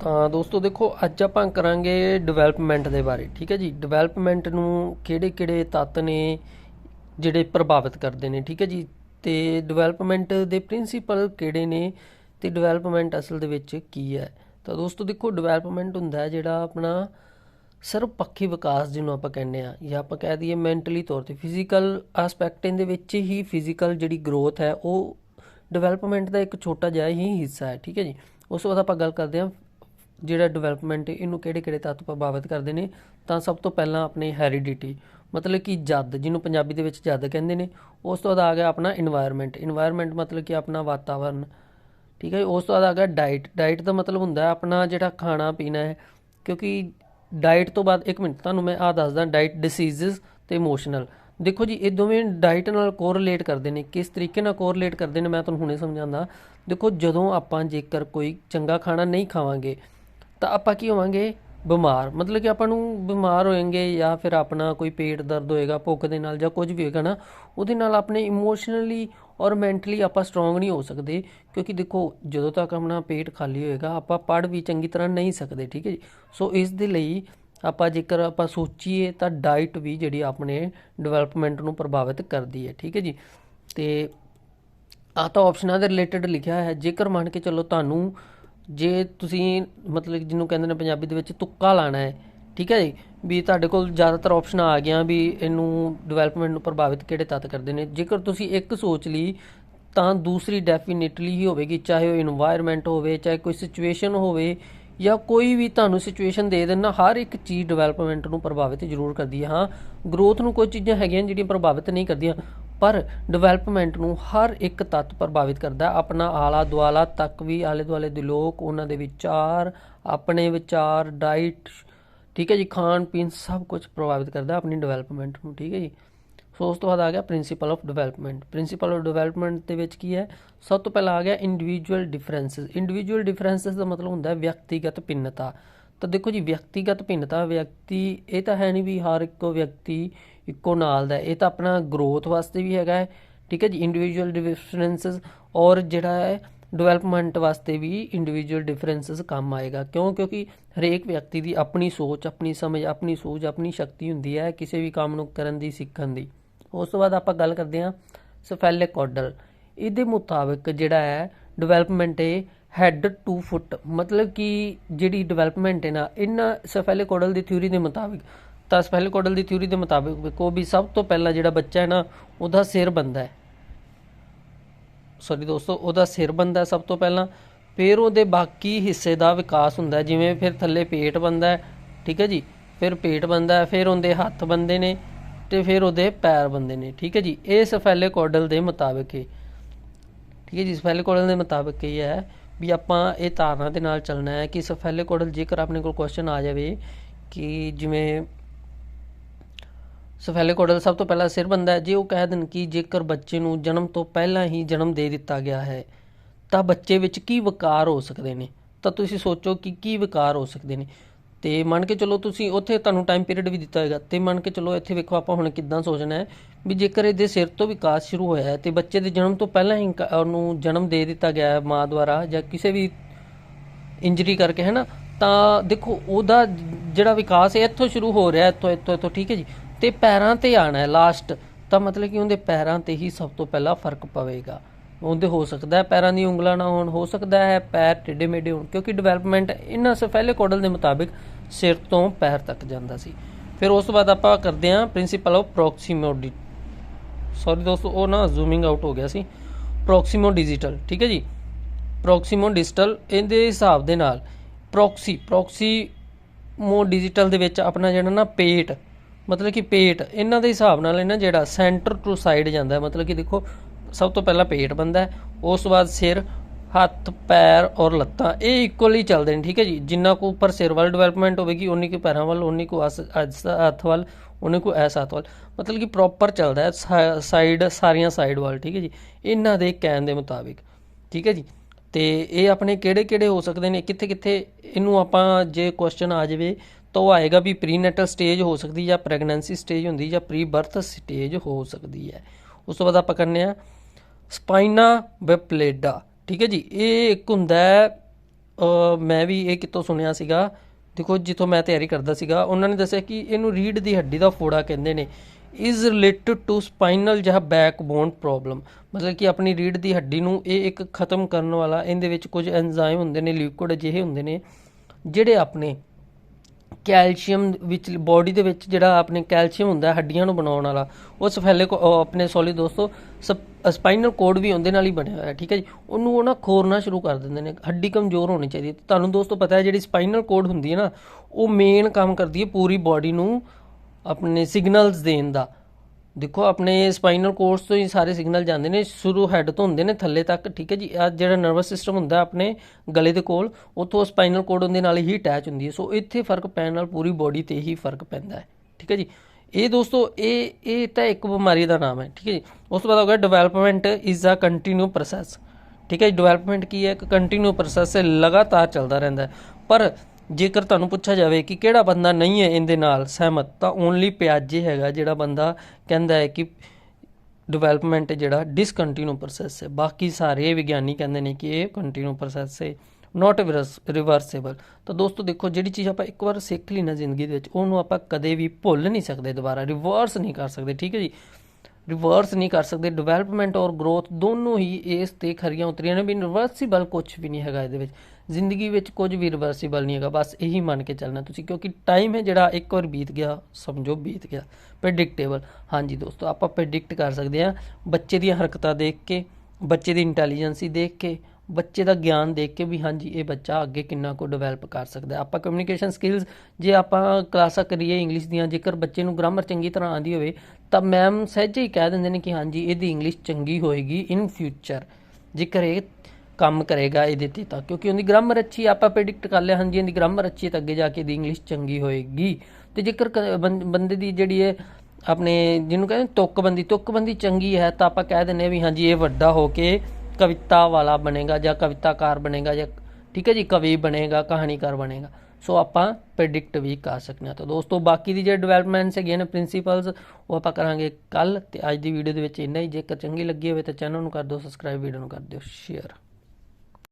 ਤਾਂ ਦੋਸਤੋ ਦੇਖੋ, ਅੱਜ ਆਪਾਂ ਕਰਾਂਗੇ ਡਿਵੈਲਪਮੈਂਟ ਦੇ ਬਾਰੇ, ਠੀਕ ਹੈ ਜੀ? ਡਿਵੈਲਪਮੈਂਟ ਨੂੰ ਕਿਹੜੇ-ਕਿਹੜੇ ਤੱਤ ਨੇ ਜਿਹੜੇ ਪ੍ਰਭਾਵਿਤ ਕਰਦੇ ਨੇ, ਠੀਕ ਹੈ ਜੀ? ਤੇ ਡਿਵੈਲਪਮੈਂਟ ਦੇ ਪ੍ਰਿੰਸੀਪਲ ਕਿਹੜੇ ਨੇ ਤੇ ਡਿਵੈਲਪਮੈਂਟ ਅਸਲ ਦੇ ਵਿੱਚ ਕੀ ਹੈ? ਤਾਂ ਦੋਸਤੋ ਦੇਖੋ ਡਿਵੈਲਪਮੈਂਟ ਹੁੰਦਾ ਹੈ ਜਿਹੜਾ ਆਪਣਾ ਸਰਵਪੱਖੀ ਵਿਕਾਸ ਜਿਹਨੂੰ ਆਪਾਂ ਕਹਿੰਦੇ ਆ ਜਾਂ ਆਪਾਂ ਕਹਿ ਦਈਏ ਮੈਂਟਲੀ ਤੌਰ ਤੇ ਫਿਜ਼ੀਕਲ ਐਸਪੈਕਟ ਇਹਦੇ ਵਿੱਚ ਹੀ ਫਿਜ਼ੀਕਲ ਜਿਹੜੀ ਗਰੋਥ ਹੈ, ਉਹ ਡਿਵੈਲਪਮੈਂਟ ਦਾ ਇੱਕ ਛੋਟਾ ਜਿਹਾ ਹੀ ਹਿੱਸਾ ਹੈ, ਠੀਕ ਹੈ ਜੀ? ਉਸ ਤੋਂ ਬਾਅਦ ਆਪਾਂ ਗੱਲ ਕਰਦੇ ਹਾਂ ਜਿਹੜਾ ਡਿਵੈਲਪਮੈਂਟ ਇਹਨੂੰ ਕਿਹੜੇ-ਕਿਹੜੇ ਤੱਤ ਪ੍ਰਭਾਵਿਤ ਕਰਦੇ ਨੇ, ਤਾਂ ਸਭ ਤੋਂ ਪਹਿਲਾਂ ਆਪਣੀ ਹੈਰੀਡਿਟੀ ਮਤਲਬ ਕਿ ਜਦ, ਜਿਹਨੂੰ ਪੰਜਾਬੀ ਦੇ ਵਿੱਚ ਜਦ ਕਹਿੰਦੇ ਨੇ, ਉਸ ਤੋਂ ਬਾਅਦ ਆ ਗਿਆ ਆਪਣਾ এনवायरमेंट এনवायरमेंट ਮਤਲਬ ਕਿ ਆਪਣਾ ਵਾਤਾਵਰਣ ਠੀਕ ਹੈ ਉਸ ਤੋਂ ਬਾਅਦ ਆ ਗਿਆ ਡਾਈਟ ਡਾਈਟ ਦਾ ਮਤਲਬ ਹੁੰਦਾ ਹੈ ਆਪਣਾ ਜਿਹੜਾ ਖਾਣਾ ਪੀਣਾ ਹੈ, ਕਿਉਂਕਿ ਡਾਈਟ ਤੋਂ ਬਾਅਦ, ਇੱਕ ਮਿੰਟ, ਤੁਹਾਨੂੰ ਮੈਂ ਆ ਦੱਸਦਾ ਡਾਈਟ ਡਿਸੀਜ਼ਸ ਤੇ ਇਮੋਸ਼ਨਲ ਦੇਖੋ ਜੀ, ਇਹ ਦੋਵੇਂ ਡਾਈਟ ਨਾਲ ਕੋਰਿਲੇਟ ਕਰਦੇ ਨੇ, ਕਿਸ ਤਰੀਕੇ ਨਾਲ ਕੋਰਿਲੇਟ ਕਰਦੇ ਨੇ, ਮੈਂ ਤੁਹਾਨੂੰ ਹੁਣੇ ਸਮਝਾਉਂਦਾ, ਦੇਖੋ ਜਦੋਂ ਆਪਾਂ ਜੇਕਰ ਕੋਈ ਚੰਗਾ ਖਾਣਾ ਨਹੀਂ ਖਾਵਾਂਗੇ ਤਾਂ ਆਪਾਂ ਕੀ ਹੋਵਾਂਗੇ? ਬਿਮਾਰ। ਮਤਲਬ ਕਿ ਆਪਾਂ ਨੂੰ ਬਿਮਾਰ ਹੋਏਗੇ ਜਾਂ ਫਿਰ ਆਪਣਾ ਕੋਈ ਪੇਟ ਦਰਦ ਹੋਏਗਾ, ਭੁੱਖ ਦੇ ਨਾਲ ਜਾਂ ਕੁਝ ਵੀ ਹੋਏਗਾ ਨਾ, ਉਹਦੇ ਨਾਲ ਆਪਣੇ ਇਮੋਸ਼ਨਲੀ ਔਰ ਮੈਂਟਲੀ ਆਪਾਂ ਸਟਰੋਂਗ ਨਹੀਂ ਹੋ ਸਕਦੇ। ਕਿਉਂਕਿ ਦੇਖੋ, ਜਦੋਂ ਤੱਕ ਆਪਣਾ ਪੇਟ ਖਾਲੀ ਹੋਏਗਾ, ਆਪਾਂ ਪੜ ਵੀ ਚੰਗੀ ਤਰ੍ਹਾਂ ਨਹੀਂ ਸਕਦੇ, ਠੀਕ ਹੈ ਜੀ? ਸੋ ਇਸ ਦੇ ਲਈ ਆਪਾਂ ਜੇਕਰ ਆਪਾਂ ਸੋਚੀਏ ਤਾਂ ਡਾਈਟ ਵੀ ਜਿਹੜੀ ਆਪਣੇ ਡਿਵੈਲਪਮੈਂਟ ਨੂੰ ਪ੍ਰਭਾਵਿਤ ਕਰਦੀ ਹੈ, ਠੀਕ ਹੈ ਜੀ? ਤੇ ਆ ਤਾਂ ਆਪਸ਼ਨਾਂ ਦੇ ਰਿਲੇਟਡ ਲਿਖਿਆ ਹੈ। ਜੇਕਰ ਮੰਨ ਕੇ ਚੱਲੋ ਤੁਹਾਨੂੰ ਜੇ ਤੁਸੀਂ ਮਤਲਬ ਜਿਹਨੂੰ ਕਹਿੰਦੇ ਨੇ ਪੰਜਾਬੀ ਦੇ ਵਿੱਚ ਤੁੱਕਾ ਲਾਣਾ ਹੈ, ਠੀਕ ਹੈ ਜੀ? ਵੀ ਤੁਹਾਡੇ ਕੋਲ ਜ਼ਿਆਦਾਤਰ ਆਪਸ਼ਨ ਆ ਗਿਆ ਵੀ ਇਹਨੂੰ ਡਿਵੈਲਪਮੈਂਟ ਨੂੰ ਪ੍ਰਭਾਵਿਤ ਕਿਹੜੇ ਤੱਤ ਕਰਦੇ ਨੇ। ਜੇਕਰ ਤੁਸੀਂ ਇੱਕ ਸੋਚ ਲਈ, ਤਾਂ ਦੂਸਰੀ ਡੈਫੀਨਿਟਲੀ ਹੀ ਹੋਵੇਗੀ, ਚਾਹੇ ਉਹ এনवायरमेंट ਹੋਵੇ, ਚਾਹੇ ਕੋਈ ਸਿਚੁਏਸ਼ਨ ਹੋਵੇ, ਜਾਂ ਕੋਈ ਵੀ ਤੁਹਾਨੂੰ ਸਿਚੁਏਸ਼ਨ ਦੇ ਦੇਣਾ, ਹਰ ਇੱਕ ਚੀਜ਼ ਡਿਵੈਲਪਮੈਂਟ ਨੂੰ ਪ੍ਰਭਾਵਿਤ ਜ਼ਰੂਰ ਕਰਦੀ ਹੈ। ਹਾਂ ਗਰੋਥ ਨੂੰ ਕੋਈ ਚੀਜ਼ਾਂ ਹੈਗੀਆਂ ਜਿਹੜੀਆਂ ਪ੍ਰਭਾਵਿਤ ਨਹੀਂ ਕਰਦੀਆਂ। ਪਰ ਡਿਵੈਲਪਮੈਂਟ ਨੂੰ ਹਰ ਇੱਕ ਤੱਤ ਪ੍ਰਭਾਵਿਤ ਕਰਦਾ ਆਪਣਾ ਆਲਾ ਦੁਆਲਾ ਤੱਕ ਵੀ ਆਲੇ ਦੁਆਲੇ ਦੇ ਲੋਕ, ਉਹਨਾਂ ਦੇ ਵਿਚਾਰ, ਆਪਣੇ ਵਿਚਾਰ ਡਾਈਟ ਠੀਕ ਹੈ ਜੀ ਖਾਣ ਪੀਣ ਸਭ ਕੁਝ ਪ੍ਰਭਾਵਿਤ ਕਰਦਾ ਆਪਣੀ ਡਿਵੈਲਪਮੈਂਟ ਨੂੰ, ਠੀਕ ਹੈ ਜੀ। ਸੋ ਉਸ ਤੋਂ ਬਾਅਦ ਆ ਗਿਆ principal of development. Principal of development ਦੇ ਵਿੱਚ ਕੀ ਹੈ? ਸਭ ਤੋਂ ਪਹਿਲਾਂ ਆ ਗਿਆ ਇੰਡੀਵਿਜੂਅਲ ਡਿਫਰੈਂਸਸ ਇੰਡੀਵਿਜੂਅਲ ਡਿਫਰੈਂਸਸ ਦਾ ਮਤਲਬ ਹੁੰਦਾ ਹੈ ਵਿਅਕਤੀਗਤ ਭਿੰਨਤਾ। ਤਾਂ ਦੇਖੋ ਜੀ, ਵਿਅਕਤੀਗਤ ਭਿੰਨਤਾ, ਵਿਅਕਤੀ, ਇਹ ਤਾਂ ਹੈ ਨਹੀਂ ਵੀ ਹਰ ਇੱਕੋ ਵਿਅਕਤੀ ਇੱਕੋ ਨਾਲ ਦਾ ਇਹ ਤਾਂ ਆਪਣਾ ਗਰੋਥ ਵਾਸਤੇ ਵੀ ਹੈਗਾ ਹੈ, ਠੀਕ ਹੈ ਜੀ ਇੰਡੀਵਿਜੂਅਲ ਡਿਫਰੈਂਸਸ ਔਰ ਜਿਹੜਾ ਹੈ ਡਿਵੈਲਪਮੈਂਟ ਵਾਸਤੇ ਵੀ ਇੰਡੀਵਿਜੂਅਲ ਡਿਫਰੈਂਸਸ ਕੰਮ ਆਏਗਾ। ਕਿਉਂ? ਕਿਉਂਕਿ ਹਰੇਕ ਵਿਅਕਤੀ ਦੀ ਆਪਣੀ ਸੋਚ, ਆਪਣੀ ਸਮਝ, ਆਪਣੀ ਸੋਚ ਆਪਣੀ ਸ਼ਕਤੀ ਹੁੰਦੀ ਹੈ ਕਿਸੇ ਵੀ ਕੰਮ ਨੂੰ ਕਰਨ ਦੀ, ਸਿੱਖਣ ਦੀ। ਉਸ ਤੋਂ ਬਾਅਦ ਆਪਾਂ ਗੱਲ ਕਰਦੇ ਹਾਂ ਸਫੈਲਿਕ ਆਰਡਰ। ਇਹਦੇ ਮੁਤਾਬਕ ਜਿਹੜਾ ਹੈ ਡਿਵੈਲਪਮੈਂਟ ਹੈ ਹੈਡ ਟੂ ਫੁੱਟ ਮਤਲਬ ਕਿ ਜਿਹੜੀ ਡਿਵੈਲਪਮੈਂਟ ਹੈ ਨਾ, ਇਹਨਾਂ ਸਫੈਲੇ ਆਰਡਰ ਦੀ ਥਿਊਰੀ ਦੇ ਮੁਤਾਬਿਕ, ਤਾਂ ਸਫੈਲੇ ਆਰਡਰ ਦੀ ਥਿਊਰੀ ਦੇ ਮੁਤਾਬਿਕ ਵੇਖੋ ਵੀ ਸਭ ਤੋਂ ਪਹਿਲਾਂ ਜਿਹੜਾ ਬੱਚਾ ਹੈ ਨਾ, ਉਹਦਾ ਸਿਰ ਬੰਦਾ ਹੈ। ਸੌਰੀ ਦੋਸਤੋ, ਉਹਦਾ ਸਿਰ ਬੰਦਾ ਸਭ ਤੋਂ ਪਹਿਲਾਂ, ਫਿਰ ਉਹਦੇ ਬਾਕੀ ਹਿੱਸੇ ਦਾ ਵਿਕਾਸ ਹੁੰਦਾ ਜਿਵੇਂ ਫਿਰ ਥੱਲੇ ਪੇਟ ਬੰਦਾ ਹੈ, ਠੀਕ ਹੈ ਜੀ? ਫਿਰ ਪੇਟ ਬੰਦਾ ਹੈ, ਫਿਰ ਉਹਦੇ ਹੱਥ ਬੰਦੇ ਨੇ, ਤੇ ਫਿਰ ਉਹਦੇ ਪੈਰ ਬੰਦੇ ਨੇ, ਠੀਕ ਹੈ ਜੀ? ਇਹ ਸਫੈਲੇ ਕੋਡਲ ਦੇ ਮੁਤਾਬਿਕ ਹੈ। ਠੀਕ ਹੈ ਜੀ, ਸਫੈਲੇ ਕੋਡਲ ਦੇ ਮੁਤਾਬਕ ਇਹ ਹੈ ਵੀ ਆਪਾਂ ਇਹ ਧਾਰਨਾ ਦੇ ਨਾਲ ਚੱਲਣਾ ਹੈ ਕਿ ਸਫੈਲੇ ਕੋਡਲ ਜੇਕਰ ਆਪਣੇ ਕੋਲ ਕੁਐਸਚਨ ਆ ਜਾਵੇ ਕਿ ਜਿਵੇਂ ਸਫੈਲੇ ਕੋਡਲ ਸਭ ਤੋਂ ਪਹਿਲਾਂ ਸਿਰ ਬੰਦਾ ਹੈ, ਜੇ ਉਹ ਕਹਿ ਦੇਣ ਕਿ ਜੇਕਰ ਬੱਚੇ ਨੂੰ ਜਨਮ ਤੋਂ ਪਹਿਲਾਂ ਹੀ ਜਨਮ ਦੇ ਦਿੱਤਾ ਗਿਆ ਹੈ, ਤਾਂ ਬੱਚੇ ਵਿੱਚ ਕੀ ਵਿਕਾਰ ਹੋ ਸਕਦੇ ਨੇ? ਤਾਂ ਤੁਸੀਂ ਸੋਚੋ ਕਿ ਕੀ ਵਿਕਾਰ ਹੋ ਸਕਦੇ ਨੇ? ਤੇ ਮੰਨ ਕੇ ਚਲੋ ਤੁਸੀਂ ਉੱਥੇ ਤੁਹਾਨੂੰ ਟਾਈਮ ਪੀਰੀਅਡ ਵੀ ਦਿੱਤਾ ਹੋਏਗਾ, ਤੇ ਮੰਨ ਕੇ ਚਲੋ ਇੱਥੇ ਵੇਖੋ ਆਪਾਂ ਹੁਣ ਕਿੱਦਾਂ ਸੋਚਣਾ ਹੈ ਵੀ ਜੇਕਰ ਇਹਦੇ ਸਿਰ ਤੋਂ ਵਿਕਾਸ ਸ਼ੁਰੂ ਹੋਇਆ ਹੈ ਤੇ ਬੱਚੇ ਦੇ ਜਨਮ ਤੋਂ ਪਹਿਲਾਂ ਹੀ ਕ- ਉਹਨੂੰ ਜਨਮ ਦੇ ਦਿੱਤਾ ਗਿਆ ਹੈ ਮਾਂ ਦੁਆਰਾ ਜਾਂ ਕਿਸੇ ਵੀ ਇੰਜਰੀ ਕਰਕੇ, ਹੈ ਨਾ? ਤਾਂ ਦੇਖੋ ਉਹਦਾ ਜਿਹੜਾ ਵਿਕਾਸ ਹੈ ਇੱਥੋਂ ਸ਼ੁਰੂ ਹੋ ਰਿਹਾ, ਇੱਥੋਂ ਇੱਥੋਂ ਇੱਥੋਂ, ਠੀਕ ਹੈ ਜੀ? ਤੇ ਪੈਰਾਂ ਤੇ ਆਣਾ ਹੈ ਲਾਸਟ ਤਾਂ ਮਤਲਬ ਕਿ ਉਹਦੇ ਪੈਰਾਂ ਤੇ ਹੀ ਸਭ ਤੋਂ ਪਹਿਲਾਂ ਫ਼ਰਕ ਪਵੇਗਾ। ਉਹਦੇ ਹੋ ਸਕਦਾ ਹੈ, ਪੈਰਾਂ ਦੀ ਉਂਗਲਾਂ ਨਾ ਹੋਣ, ਹੋ ਸਕਦਾ ਹੈ ਪੈਰ ਟੇਢੇ ਮੇਢੇ ਹੋਣ, ਕਿਉਂਕਿ ਡਿਵੈਲਪਮੈਂਟ ਇਹਨਾਂ ਸਫੈਲੇ ਕੋਡਲ ਦੇ ਮੁਤਾਬਿਕ ਸਿਰ ਤੋਂ ਪੈਰ ਤੱਕ ਜਾਂਦਾ ਸੀ। ਫਿਰ ਉਸ ਤੋਂ ਬਾਅਦ ਆਪਾਂ ਕਰਦੇ ਹਾਂ ਪ੍ਰਿੰਸੀਪਲ ਆਫ ਪ੍ਰੋਕਸੀਮੋਡੀ ਸੌਰੀ ਦੋਸਤੋ, ਉਹ ਨਾ ਜ਼ੂਮਿੰਗ ਆਊਟ ਹੋ ਗਿਆ ਸੀ। ਪ੍ਰੋਕਸੀਮੋ ਡਿਜੀਟਲ ਠੀਕ ਹੈ ਜੀ? ਪ੍ਰੋਕਸੀਮੋ ਡਿਜੀਟਲ ਇਹਦੇ ਹਿਸਾਬ ਦੇ ਨਾਲ ਪ੍ਰੋਕਸੀ ਪ੍ਰੋਕਸੀਮੋ ਡਿਜੀਟਲ ਦੇ ਵਿੱਚ ਆਪਣਾ ਜਿਹੜਾ ਨਾ ਪੇਟ, ਮਤਲਬ ਕਿ ਪੇਟ, ਇਹਨਾਂ ਦੇ ਹਿਸਾਬ ਨਾਲ ਇਹਨਾਂ ਜਿਹੜਾ ਸੈਂਟਰ ਟੂ ਸਾਈਡ ਜਾਂਦਾ ਮਤਲਬ ਕਿ ਦੇਖੋ ਸਭ ਤੋਂ ਪਹਿਲਾਂ ਪੇਟ ਬੰਦਾ ਹੈ, ਉਸ ਤੋਂ ਬਾਅਦ ਸਿਰ, ਹੱਥ, ਪੈਰ ਔਰ ਲੱਤਾਂ, ਇਹ ਇਕੁਅਲੀ ਚੱਲਦੇ ਨੇ, ਠੀਕ ਹੈ ਜੀ। ਜਿੰਨਾ ਕੋ ਉੱਪਰ ਸਿਰ ਵੱਲ ਡਿਵੈਲਪਮੈਂਟ ਹੋਵੇਗੀ ਉਨੀ ਕੁ ਪੈਰਾਂ ਵੱਲ ਉਨੀ ਕੁ ਅਸ- ਅਸ- ਹੱਥ ਵੱਲ ਉਨੀ ਕੁ ਐਸ, ਹੱਥ ਵੱਲ। ਮਤਲਬ ਕਿ ਪ੍ਰੋਪਰ ਚੱਲਦਾ ਹੈ ਸਾਈਡ ਸਾਰੀਆਂ ਸਾਈਡ ਵੱਲ, ਠੀਕ ਹੈ ਜੀ। ਇਹਨਾਂ ਦੇ ਕਹਿਣ ਦੇ ਮੁਤਾਬਿਕ, ਠੀਕ ਹੈ ਜੀ। ਤੇ ਇਹ ਆਪਣੇ ਕਿਹੜੇ ਕਿਹੜੇ ਹੋ ਸਕਦੇ ਨੇ ਕਿੱਥੇ ਕਿੱਥੇ ਇਹਨੂੰ ਆਪਾਂ ਜੇ ਕੁਐਸਚਨ ਆ ਜਾਵੇ, ਤਾਂ ਉਹ ਆਏਗਾ ਵੀ ਪ੍ਰੀਨੈਟਲ ਸਟੇਜ ਹੋ ਸਕਦੀ ਜਾਂ ਪ੍ਰੈਗਨੈਂਸੀ ਸਟੇਜ ਹੁੰਦੀ ਜਾਂ ਪ੍ਰੀ ਬਰਥ ਸਟੇਜ ਹੋ ਸਕਦੀ ਹੈ। ਉਸ ਤੋਂ ਬਾਅਦ ਆਪਾਂ ਕਰਨੇ ਆ ਸਪਾਈਨਾ ਬਿਪਲੇਡਾ। ਠੀਕ ਹੈ ਜੀ, ਇਹ ਇੱਕ ਹੁੰਦਾ ਮੈਂ ਵੀ ਇਹ ਕਿਤੋਂ ਸੁਣਿਆ ਸੀਗਾ। ਦੇਖੋ, ਜਿੱਥੋਂ ਮੈਂ ਤਿਆਰੀ ਕਰਦਾ ਸੀਗਾ, ਉਹਨਾਂ ਨੇ ਦੱਸਿਆ ਕਿ ਇਹਨੂੰ ਰੀੜ ਦੀ ਹੱਡੀ ਦਾ ਫੋੜਾ ਕਹਿੰਦੇ ਨੇ। ਇਜ਼ ਰਿਲੇਟਡ ਟੂ ਸਪਾਈਨਲ ਜਾਂ ਬੈਕਬੋਨ ਪ੍ਰੋਬਲਮ ਮਤਲਬ ਕਿ ਆਪਣੀ ਰੀੜ ਦੀ ਹੱਡੀ ਨੂੰ ਇਹ ਇੱਕ ਖਤਮ ਕਰਨ ਵਾਲਾ, ਇਹਦੇ ਵਿੱਚ ਕੁਝ ਐਂਜ਼ਾਈਮ ਹੁੰਦੇ ਨੇ ਲਿਕੁਇਡ ਅਜਿਹੇ ਹੁੰਦੇ ਨੇ, ਜਿਹੜੇ ਆਪਣੇ ਕੈਲਸ਼ੀਅਮ ਵਿੱਚ ਬਾਡੀ ਦੇ ਵਿੱਚ ਜਿਹੜਾ ਆਪਣੇ ਕੈਲਸ਼ੀਅਮ ਹੁੰਦਾ ਹੱਡੀਆਂ ਨੂੰ ਬਣਾਉਣ ਵਾਲਾ, ਉਹ ਸਫੈਲੇ ਆਪਣੇ ਸੌਰੀ ਦੋਸਤੋ ਸਪਾਈਨਲ ਕੋਡ ਵੀ ਉਹਦੇ ਨਾਲ ਹੀ ਬਣਿਆ ਹੋਇਆ, ਠੀਕ ਹੈ ਜੀ? ਉਹਨੂੰ ਉਹ ਨਾ ਖੋਰਨਾ ਸ਼ੁਰੂ ਕਰ ਦਿੰਦੇ ਨੇ, ਹੱਡੀ ਕਮਜ਼ੋਰ ਹੋਣੀ ਚਾਹੀਦੀ ਹੈ। ਤੁਹਾਨੂੰ ਦੋਸਤੋ ਪਤਾ ਹੈ, ਜਿਹੜੀ ਸਪਾਈਨਲ ਕੋਡ ਹੁੰਦੀ ਹੈ ਨਾ, ਉਹ ਮੇਨ ਕੰਮ ਕਰਦੀ ਹੈ ਪੂਰੀ ਬਾਡੀ ਨੂੰ ਆਪਣੇ ਸਿਗਨਲਸ ਦੇਣ ਦਾ। ਦੇਖੋ, ਆਪਣੇ ਸਪਾਈਨਲ ਕੋਰਸ ਤੋਂ ਹੀ ਸਾਰੇ ਸਿਗਨਲ ਜਾਂਦੇ ਨੇ, ਸ਼ੁਰੂ ਹੈੱਡ ਤੋਂ ਹੁੰਦੇ ਨੇ, ਥੱਲੇ ਤੱਕ, ਠੀਕ ਹੈ ਜੀ? ਆ ਜਿਹੜਾ ਨਰਵਸ ਸਿਸਟਮ ਹੁੰਦਾ ਆਪਣੇ ਗਲੇ ਦੇ ਕੋਲ, ਉਥੋਂ ਸਪਾਈਨਲ ਕੋਡ ਉਹਦੇ ਨਾਲ ਹੀ ਅਟੈਚ ਹੁੰਦੀ ਹੈ। ਸੋ ਇੱਥੇ ਫ਼ਰਕ ਪੈਣ ਨਾਲ ਪੂਰੀ ਬੋਡੀ ਤੇ ਹੀ ਫ਼ਰਕ ਪੈਂਦਾ ਹੈ, ਠੀਕ ਹੈ ਜੀ? ਇਹ ਦੋਸਤੋ, ਇਹ ਇਹ ਤਾਂ ਇੱਕ ਬਿਮਾਰੀ ਦਾ ਨਾਮ ਹੈ, ਠੀਕ ਹੈ ਜੀ? ਉਸ ਤੋਂ ਬਾਅਦ ਹੋ ਗਿਆ development is a continue process ਠੀਕ ਹੈ ਜੀ? ਡਿਵੈਲਪਮੈਂਟ ਕੀ ਹੈ? ਇੱਕ ਕੰਟੀਨਿਊ ਪ੍ਰੋਸੈਸ ਹੈ, ਲਗਾਤਾਰ ਚੱਲਦਾ ਰਹਿੰਦਾ ਹੈ। ਪਰ ਜੇਕਰ ਤੁਹਾਨੂੰ ਪੁੱਛਿਆ ਜਾਵੇ ਕਿ ਕਿਹੜਾ ਬੰਦਾ ਨਹੀਂ ਹੈ ਇਹਦੇ ਨਾਲ ਸਹਿਮਤ, ਤਾਂ ਓਨਲੀ ਪਿਆਜੇ ਹੈਗਾ ਜਿਹੜਾ ਬੰਦਾ ਕਹਿੰਦਾ ਹੈ ਕਿ ਡਿਵੈਲਪਮੈਂਟ ਜਿਹੜਾ ਡਿਸਕੰਟੀਨਿਊ ਪ੍ਰੋਸੈਸ ਹੈ। ਬਾਕੀ ਸਾਰੇ ਵਿਗਿਆਨੀ ਕਹਿੰਦੇ ਨੇ ਕਿ ਇਹ ਕੰਟੀਨਿਊ ਪ੍ਰੋਸੈਸ ਹੈ ਨਾਟ ਰਿਵਰਸੇਬਲ ਤਾਂ ਦੋਸਤੋ ਦੇਖੋ ਜਿਹੜੀ ਚੀਜ਼ ਆਪਾਂ ਇੱਕ ਵਾਰ ਸਿੱਖ ਲਈ ਨਾ ਜ਼ਿੰਦਗੀ ਦੇ ਵਿੱਚ, ਉਹਨੂੰ ਆਪਾਂ ਕਦੇ ਵੀ ਭੁੱਲ ਨਹੀਂ ਸਕਦੇ, ਦੁਬਾਰਾ ਰਿਵਰਸ ਨਹੀਂ ਕਰ ਸਕਦੇ, ਠੀਕ ਹੈ ਜੀ? ਰਿਵਰਸ ਨਹੀਂ ਕਰ ਸਕਦੇ ਡਿਵੈਲਪਮੈਂਟ ਔਰ ਗਰੋਥ ਦੋਨੋਂ ਹੀ ਇਸ ਤੇ ਖਰੀਆਂ ਉਤਰੀਆਂ ਨੇ ਵੀ ਰਿਵਰਸੀਬਲ ਕੁਝ ਵੀ ਨਹੀਂ ਹੈਗਾ ਇਹਦੇ ਵਿੱਚ। ਜ਼ਿੰਦਗੀ ਵਿੱਚ ਕੁਝ ਵੀ ਰਿਵਰਸੀਬਲ ਨਹੀਂ ਹੈਗਾ, ਬਸ ਇਹੀ ਮੰਨ ਕੇ ਚੱਲਣਾ ਤੁਸੀਂ, ਕਿਉਂਕਿ ਟਾਈਮ ਹੈ ਜਿਹੜਾ ਇੱਕ ਵਾਰ ਬੀਤ ਗਿਆ, ਸਮਝੋ ਬੀਤ ਗਿਆ ਪ੍ਰੈਡਿਕਟੇਬਲ ਹਾਂਜੀ ਦੋਸਤੋ, ਆਪਾਂ ਪ੍ਰੈਡਿਕਟ ਕਰ ਸਕਦੇ ਹਾਂ, ਬੱਚੇ ਦੀਆਂ ਹਰਕਤਾਂ ਦੇਖ ਕੇ, ਬੱਚੇ ਦੀ ਇੰਟੈਲੀਜੈਂਸੀ ਦੇਖ ਕੇ ਬੱਚੇ ਦਾ ਗਿਆਨ ਦੇਖ ਕੇ ਵੀ ਹਾਂਜੀ, ਇਹ ਬੱਚਾ ਅੱਗੇ ਕਿੰਨਾ ਕੁ ਡਿਵੈਲਪ ਕਰ ਸਕਦਾ ਆਪਾਂ ਕਮਿਊਨੀਕੇਸ਼ਨ ਸਕਿੱਲਸ ਜੇ ਆਪਾਂ ਕਲਾਸਾਂ ਕਰੀਏ ਇੰਗਲਿਸ਼ ਦੀਆਂ, ਜੇਕਰ ਬੱਚੇ ਨੂੰ ਗ੍ਰਾਮਰ ਚੰਗੀ ਤਰ੍ਹਾਂ ਆਉਂਦੀ ਹੋਵੇ, ਤਾਂ ਮੈਮ ਸਹਿਜੇ ਹੀ ਕਹਿ ਦਿੰਦੇ ਨੇ ਕਿ ਹਾਂਜੀ, ਇਹਦੀ ਇੰਗਲਿਸ਼ ਚੰਗੀ ਹੋਏਗੀ ਇਨ ਫਿਊਚਰ ਜੇਕਰ ਇਹ ਕੰਮ ਕਰੇਗਾ ਇਹਦੇ ਤੇ ਤਾਂ, ਕਿਉਂਕਿ ਉਹਦੀ ਗ੍ਰਾਮਰ ਅੱਛੀ ਆਪਾਂ ਪ੍ਰੈਡਿਕਟ ਕਰ ਲਿਆ, ਹਾਂਜੀ, ਇਹਦੀ ਗ੍ਰਾਮਰ ਅੱਛੀ ਹੈ ਤਾਂ ਅੱਗੇ ਜਾ ਕੇ ਇਹਦੀ ਇੰਗਲਿਸ਼ ਚੰਗੀ ਹੋਏਗੀ। ਤੇ ਜੇਕਰ ਕ- ਬੰ- ਬੰਦੇ ਦੀ ਜਿਹੜੀ ਹੈ ਆਪਣੇ ਜਿਹਨੂੰ ਕਹਿੰਦੇ ਤੁੱਕਬੰਦੀ ਤੁੱਕਬੰਦੀ ਚੰਗੀ ਹੈ ਤਾਂ ਆਪਾਂ ਕਹਿ ਦਿੰਦੇ ਹਾਂ ਵੀ ਹਾਂਜੀ, ਇਹ ਵੱਡਾ ਹੋ ਕੇ ਕਵਿਤਾ ਵਾਲਾ ਬਣੇਗਾ ਜਾਂ ਕਵਿਤਾਕਾਰ ਬਣੇਗਾ ਜਾਂ ਠੀਕ ਹੈ ਜੀ, ਕਵੀ ਬਣੇਗਾ, ਕਹਾਣੀਕਾਰ ਬਣੇਗਾ। ਸੋ ਆਪਾਂ ਪ੍ਰੈਡਿਕਟ ਵੀ ਕਰ ਸਕਦੇ ਹਾਂ ਤਾਂ ਦੋਸਤੋ, ਬਾਕੀ ਦੀ ਜਿਹੜੇ ਡਿਵੈਲਪਮੈਂਟਸ ਹੈਗੀਆਂ ਨੇ ਪ੍ਰਿੰਸੀਪਲਸ ਉਹ ਆਪਾਂ ਕਰਾਂਗੇ ਕੱਲ ਤੇ ਅੱਜ ਦੀ ਵੀਡੀਓ ਦੇ ਵਿੱਚ ਇੰਨਾ ਹੀ। ਜੇਕਰ ਚੰਗੀ ਲੱਗੀ ਹੋਵੇ ਤਾਂ ਚੈਨਲ ਨੂੰ ਕਰ ਦਿਓ ਸਬਸਕ੍ਰਾਈਬ ਵੀਡੀਓ ਨੂੰ ਕਰ ਦਿਓ। ਸ਼ੇਅਰ